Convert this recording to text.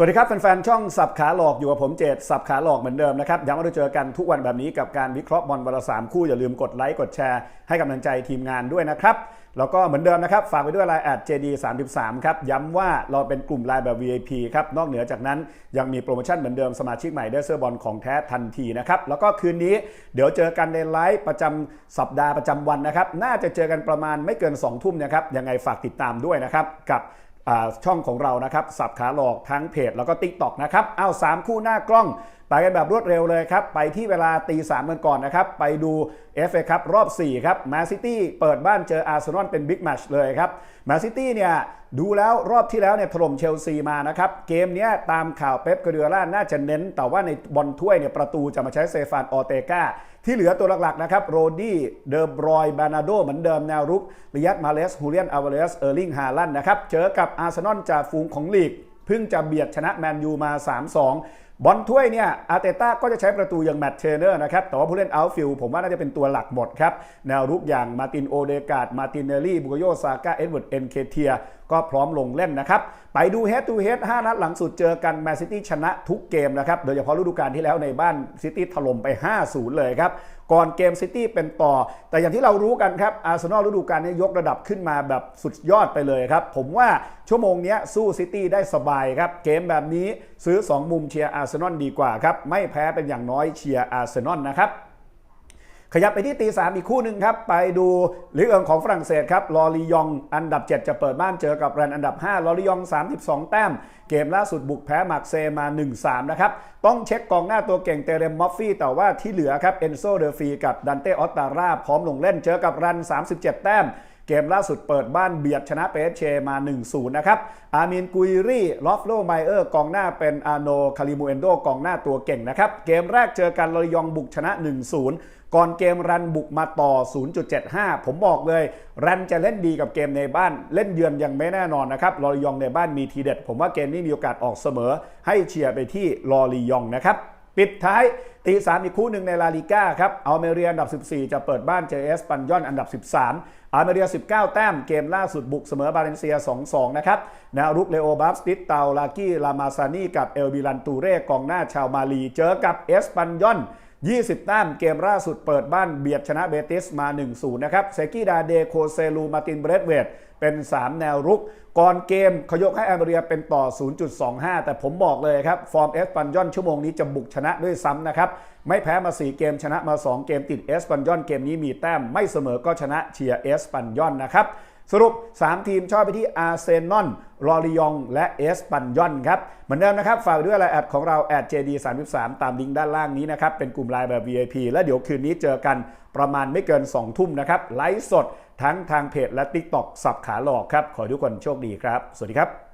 สวัสดีครับแฟนๆช่องสับขาหลอกอยู่กับผมเจตสับขาหลอกเหมือนเดิมนะครับย้ำว่าเราเจอกันทุกวันแบบนี้กับการวิเคราะห์บอลวันละสามคู่อย่าลืมกดไลค์กดแชร์ให้กำลังใจทีมงานด้วยนะครับแล้วก็เหมือนเดิมนะครับฝากไปด้วยไลน์แอด JD 3 3ครับย้ำว่าเราเป็นกลุ่มไลน์แบบ VIP ครับนอกเหนือจากนั้นยังมีโปรโมชั่นเหมือนเดิมสมาชิกใหม่ได้เสื้อบอลของแท้ทันทีนะครับแล้วก็คืนนี้เดี๋ยวเจอกันในไลฟ์ประจำสัปดาห์ประจำวันนะครับน่าจะเจอกันประมาณไม่เกิน2ทุ่มนะครับยังไงฝากติดตามด้วยนะครับกับ ช่องของเรานะครับสับขาหลอกทั้งเพจแล้วก็ Tik t o อกนะครับเอาสามคู่หน้ากล้องไปกันแบบรวดเร็วเลยครับ ไปที่เวลาตีสามกันก่อนนะครับ ไปดู FA ครับรอบ 4 ครับแมนซิตี้เปิดบ้านเจออาร์เซนอลเป็นบิ๊กแมชเลยครับแมนซิตี้เนี่ยดูแล้วรอบที่แล้วเนี่ยถล่มเชลซีมานะครับ เกมนี้ตามข่าวเป๊ปกเดือล่าน่าจะเน้น แต่ว่าในบอลถ้วยเนี่ยประตูจะมาใช้เซฟานออเตกาที่เหลือตัวหลักๆนะครับโรดี้เดอร์บรอยบานาโดเหมือนเดิมแนวรุกริยัตมาเลสฮูเลียนอาวาเลสเออร์ลิงฮาลันนะครับเจอกับอาร์เซนอลจ่าฝูงของลีกเพิ่งจะเบียดชนะแมนยูมา 3-2 บอลถ้วยเนี่ยอาร์เตต้าก็จะใช้ประตูอย่างแมตต์เทรนเนอร์นะครับแต่ว่าผู้เล่นอัลฟิลผมว่าน่าจะเป็นตัวหลักหมดครับ แนวรุกอย่างมาตินโอเดกาดมาตินเนลลี่บุกโยซาก้าเอ็ดเวิร์ดเอ็นเคเทีย ก็พร้อมลงเล่นนะครับ ไปดูเฮดทูเฮด5นัดหลังสุดเจอกันแมนซิตี้ชนะทุกเกมนะครับ โดยเฉพาะฤดูกาลที่แล้วในบ้านซิตี้ถล่มไป 5-0 เลยครับ ก่อนเกมซิตี้เป็นต่อ แต่อย่างที่เรารู้กันครับอาร์เซนอลฤดูกาลนี้ยกระดับขึ้นมาแบบสุดยอดไปเลยครับ ผมว่าชั่วโมงนี้สู้ซิตี้ได้สบายครับ เกมแบบนี้ซื้อ 2 มุมเชียร์อาร์เซนอลดีกว่าครับ ไม่แพ้เป็นอย่างน้อยเชียร์อาร์เซนอลนะครับ ขยับไปที่ตีสามอีกคู่หนึ่งครับ ไปดูลิกเอิงของฝรั่งเศสครับลอรียองอันดับ 7 จะเปิดบ้านเจอกับแรนอันดับ 5ลอรียอง 32 แต้ม เกมล่าสุดบุกแพ้มาร์เซย์มา 1-3 นะครับ ต้องเช็คกองหน้าตัวเก่งเตเรมมอฟฟี่แต่ว่าที่เหลือครับเอนโซเดอร์ฟีกับดันเตออตตาร่าพร้อมลงเล่นเจอกับรัน 37 แต้ม เกมล่าสุดเปิดบ้านเบียดชนะเปเชมา 1-0 นะครับ อามินกุยรี่ลอฟโลไมเออร์กองหน้าเป็นอาโนคาริมูเอนโดกองหน้าตัวเก่งนะครับ เกมแรกเจอกันลอยองบุกชนะ 1-0ก่อนเกมรันบุกมาต่อ 0.75 ผมบอกเลย รันจะเล่นดีกับเกมในบ้าน เล่นเยือนยังไม่แน่นอนนะครับ ลอรียองในบ้านมีทีเด็ด ผมว่าเกมนี้มีโอกาสออกเสมอ ให้เชียร์ไปที่ลอรียองนะครับ ปิดท้ายตีสามอีกคู่หนึ่งในลาลิก้าครับอัลเมเรียอันดับ 14 จะเปิดบ้านเจเอสปันยอนอันดับ 13อัลเมเรีย 19 แต้มเกมล่าสุดบุกเสมอบาเลนเซีย 2-2 นะครับนารุกเลโอบัฟสติสเตาลากี้ลามาซานีกับเอลบิลันตูเร่กองหน้าชาวมาลีเจอกับเอสปันยอน 20 แต้มเกมล่าสุดเปิดบ้านเบียดชนะเบติสมา 1-0 นะครับ เซกิดาเดโคเซลู มาตินเบรดเวดเป็น 3 แนวรุก ก่อนเกมเขายกให้อเมเรียเป็นต่อ 0.25 แต่ผมบอกเลยครับ ฟอร์มเอสปันยอนชั่วโมงนี้จะบุกชนะด้วยซ้ำนะครับ ไม่แพ้มา 4 เกมชนะมา 2 เกมติดเอสปันยอนเกมนี้มีแต้มไม่เสมอก็ชนะเชียร์เอสปันยอนนะครับ สรุป 3 ทีมชอบไปที่อาร์เซนอลลอริยอง และเอสปันยอนครับ เหมือนเดิมนะครับ ฝากด้วยไลน์แอดของเราแอด JD33 ตามลิงก์ด้านล่างนี้นะครับ เป็นกลุ่มไลน์แบบ VIP และเดี๋ยวคืนนี้เจอกันประมาณไม่เกิน 2 ทุ่มนะครับ ไลฟ์สดทั้งทางเพจและ TikTok สับขาหลอกครับ ขอทุกคนโชคดีครับ สวัสดีครับ